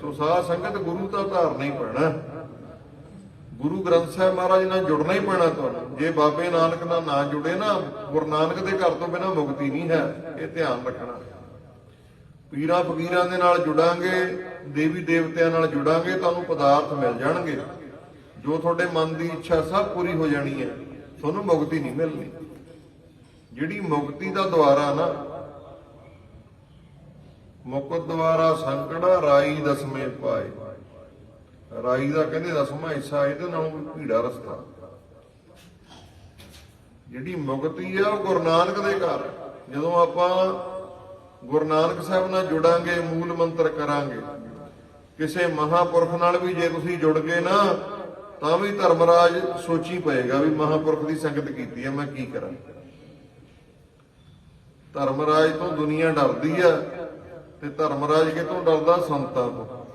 ਸੋ ਸਾਧ ਸੰਗਤ, ਗੁਰੂ ਤਾਂ ਧਾਰਨਾ ਹੀ ਪੈਣਾ। ਗੁਰੂ ਗ੍ਰੰਥ ਸਾਹਿਬ ਮਹਾਰਾਜ ਨਾਲ ਜੁੜਨਾ ਹੀ ਪੈਣਾ ਤੁਹਾਨੂੰ। ਜੇ ਬਾਬੇ ਨਾਨਕ ਨਾਲ ਨਾ ਜੁੜੇ ਨਾ, ਗੁਰੂ ਨਾਨਕ ਦੇ ਘਰ ਤੋਂ ਬਿਨਾ ਮੁਕਤੀ ਨਹੀਂ ਹੈ। ਇਹ ਧਿਆਨ ਰੱਖਣਾ। ਪੀਰਾਂ ਫਕੀਰਾਂ ਦੇ ਨਾਲ ਜੁੜਾਂਗੇ, ਦੇਵੀ ਦੇਵਤਿਆਂ ਨਾਲ ਜੁੜਾਂਗੇ, ਤੁਹਾਨੂੰ ਪਦਾਰਥ ਮਿਲ ਜਾਣਗੇ। ਜੋ ਤੁਹਾਡੇ ਮਨ ਦੀ ਇੱਛਾ ਸਭ ਪੂਰੀ ਹੋ ਜਾਣੀ ਹੈ। ਤੁਹਾਨੂੰ ਮੁਕਤੀ ਨਹੀਂ ਮਿਲਣੀ। ਜਿਹੜੀ ਮੁਕਤੀ ਦਾ ਦੁਆਰਾ ਨਾ ਮੁਕਤ ਦੁਆਰਾ ਸੰਕੜਾ ਰਾਈ ਦਸਵੇਂ ਪਾਏ। ਰਾਈ ਦਾ ਕਹਿੰਦੇ ਦਸਵਾਂ ਹਿੱਸਾ, ਇਹਦੇ ਨਾਲੋਂ ਭੀੜਾ ਰਸਤਾ। ਜਿਹੜੀ ਮੁਕਤੀ ਆ, ਉਹ ਗੁਰੂ ਨਾਨਕ ਦੇ ਘਰ। ਹੈ। ਜਦੋਂ ਆਪਾਂ ਗੁਰੂ ਨਾਨਕ ਸਾਹਿਬ ਨਾਲ ਜੁੜਾਂਗੇ, ਮੂਲ ਮੰਤਰ ਕਰਾਂਗੇ, ਕਿਸੇ ਮਹਾਪੁਰਖ ਨਾਲ ਵੀ ਜੇ ਤੁਸੀਂ ਜੁੜ ਗਏ ਨਾ, ਤਾਂ ਵੀ ਧਰਮਰਾਜ ਸੋਚੀ ਪਏਗਾ ਵੀ ਮਹਾਪੁਰਖ ਦੀ ਸੰਗਤ ਕੀਤੀ ਹੈ ਮੈਂ ਕੀ ਕਰਾਂ? ਧਰਮਰਾਜ ਤੋਂ ਦੁਨੀਆ ਡਰਦੀ ਆ। ਤੇ ਧਰਮਰਾਜ ਕਿਤੋਂ ਡਰਦਾ ਸੰਤਾਂ ਤੋਂ।